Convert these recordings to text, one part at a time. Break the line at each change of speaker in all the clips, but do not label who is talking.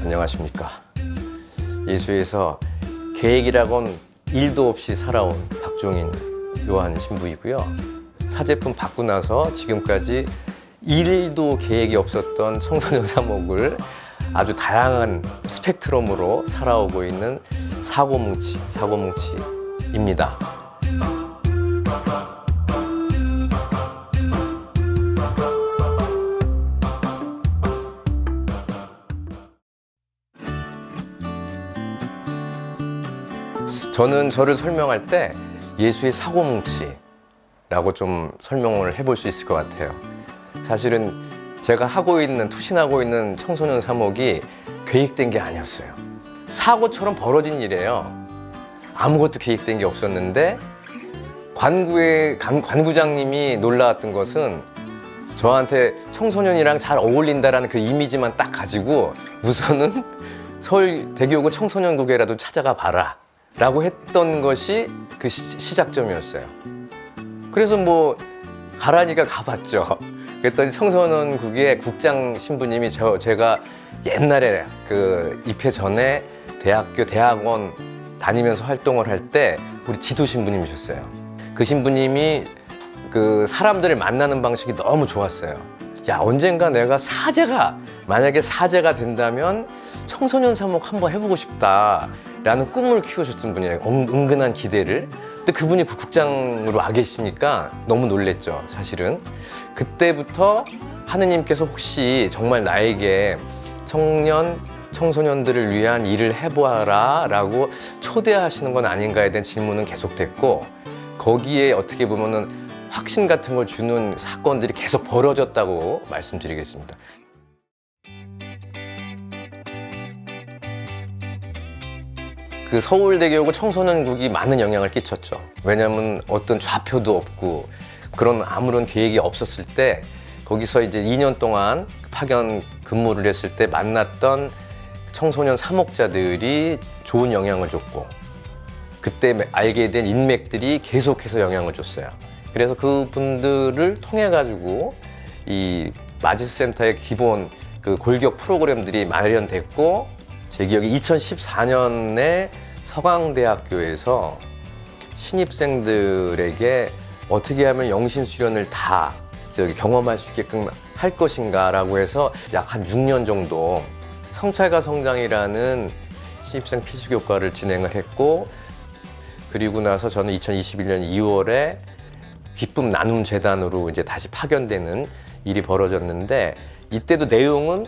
안녕하십니까. 예수에서 계획이라곤 일도 없이 살아온 박종인 요한 신부이고요. 사제품 받고 나서 지금까지 일도 계획이 없었던 청소년 사목을 아주 다양한 스펙트럼으로 살아오고 있는 사고뭉치, 사고뭉치입니다. 저는 저를 설명할 때 예수의 사고뭉치라고 좀 설명을 해볼 수 있을 것 같아요. 사실은 제가 하고 있는, 투신하고 있는 청소년 사목이 계획된 게 아니었어요. 사고처럼 벌어진 일이에요. 아무것도 계획된 게 없었는데 관구의 관- 관구장님이 놀라웠던 것은 저한테 청소년이랑 잘 어울린다라는 그 이미지만 딱 가지고 우선은 서울 대교구 청소년국에라도 찾아가 봐라 라고 했던 것이 그 시, 시작점이었어요. 그래서 뭐 가라니까 가봤죠. 그랬더니 청소년국의 국장 신부님이 저 제가 옛날에 그 입회 전에 대학교 대학원 다니면서 활동을 할 때 우리 지도 신부님이셨어요. 그 신부님이 그 사람들을 만나는 방식이 너무 좋았어요. 야 언젠가 내가 사제가 만약에 사제가 된다면 청소년 사목 한번 해보고 싶다 라는 꿈을 키우셨던 분이에요. 은- 은근한 기대를. 근데 그분이 그 국장으로 와 계시니까 너무 놀랬죠. 사실은 그때부터 하느님께서 혹시 정말 나에게 청년 청소년들을 위한 일을 해보아라 라고 초대하시는 건 아닌가에 대한 질문은 계속됐고 거기에 어떻게 보면은 확신 같은 걸 주는 사건들이 계속 벌어졌다고 말씀드리겠습니다. 그 서울대교구 청소년국이 많은 영향을 끼쳤죠. 왜냐하면 어떤 좌표도 없고 그런 아무런 계획이 없었을 때 거기서 이제 2년 동안 파견 근무를 했을 때 만났던 청소년 사목자들이 좋은 영향을 줬고 그때 알게 된 인맥들이 계속해서 영향을 줬어요. 그래서 그 분들을 통해 가지고 이 마지스 센터의 기본 그 골격 프로그램들이 마련됐고 제 기억에 2014년에 서강대학교에서 신입생들에게 어떻게 하면 영신 수련을 다 저기 경험할 수 있게끔 할 것인가라고 해서 약 한 6년 정도 성찰과 성장이라는 신입생 필수 교과를 진행을 했고 그리고 나서 저는 2021년 2월에 기쁨 나눔 재단으로 이제 다시 파견되는 일이 벌어졌는데 이때도 내용은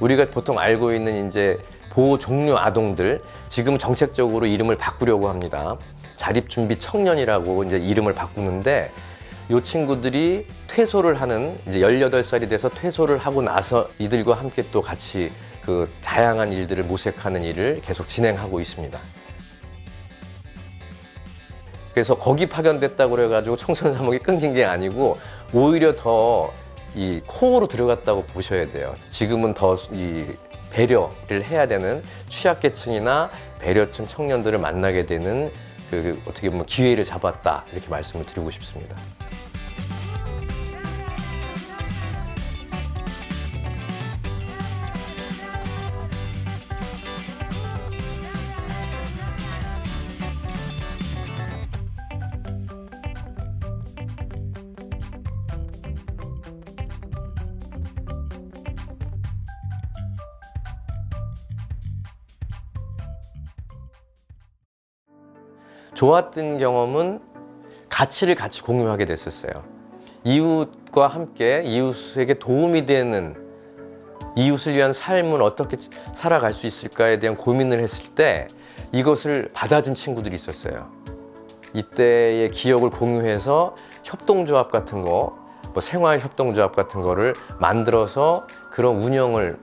우리가 보통 알고 있는 이제 보호 종료 아동들 지금 정책적으로 이름을 바꾸려고 합니다. 자립 준비 청년이라고 이제 이름을 바꾸는데 이 친구들이 퇴소를 하는 이제 18살이 돼서 퇴소를 하고 나서 이들과 함께 또 같이 그 다양한 일들을 모색하는 일을 계속 진행하고 있습니다. 그래서 거기 파견됐다고 그래가지고 청소년 사목이 끊긴 게 아니고 오히려 더 이 코어로 들어갔다고 보셔야 돼요. 지금은 더 이 배려를 해야 되는 취약계층이나 배려층 청년들을 만나게 되는 그 어떻게 보면 기회를 잡았다 이렇게 말씀을 드리고 싶습니다. 좋았던 경험은 가치를 같이 공유하게 됐었어요. 이웃과 함께 이웃에게 도움이 되는 이웃을 위한 삶을 어떻게 살아갈 수 있을까에 대한 고민을 했을 때 이것을 받아준 친구들이 있었어요. 이때의 기억을 공유해서 협동조합 같은 거, 뭐 생활 협동조합 같은 거를 만들어서 그런 운영을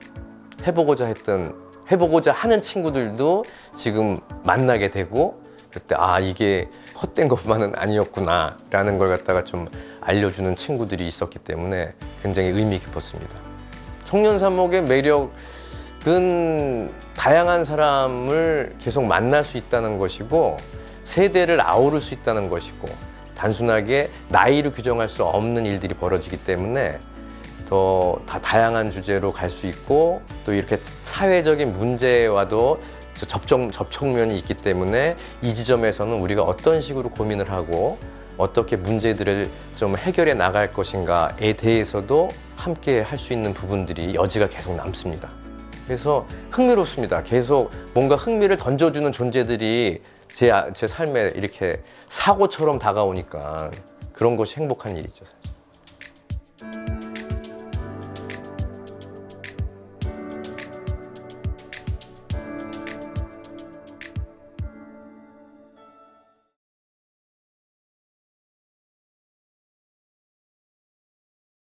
해보고자 했던, 해보고자 하는 친구들도 지금 만나게 되고 그때 아 이게 헛된 것만은 아니었구나 라는 걸 갖다가 좀 알려주는 친구들이 있었기 때문에 굉장히 의미 깊었습니다. 청년 사목의 매력은 다양한 사람을 계속 만날 수 있다는 것이고 세대를 아우를 수 있다는 것이고 단순하게 나이로 규정할 수 없는 일들이 벌어지기 때문에 더 다 다양한 주제로 갈 수 있고 또 이렇게 사회적인 문제와도 저 접촉, 접촉면이 있기 때문에 이 지점에서는 우리가 어떤 식으로 고민을 하고 어떻게 문제들을 좀 해결해 나갈 것인가에 대해서도 함께 할 수 있는 부분들이 여지가 계속 남습니다. 그래서 흥미롭습니다. 계속 뭔가 흥미를 던져주는 존재들이 제, 아- 제 삶에 이렇게 사고처럼 다가오니까 그런 것이 행복한 일이죠. 사실.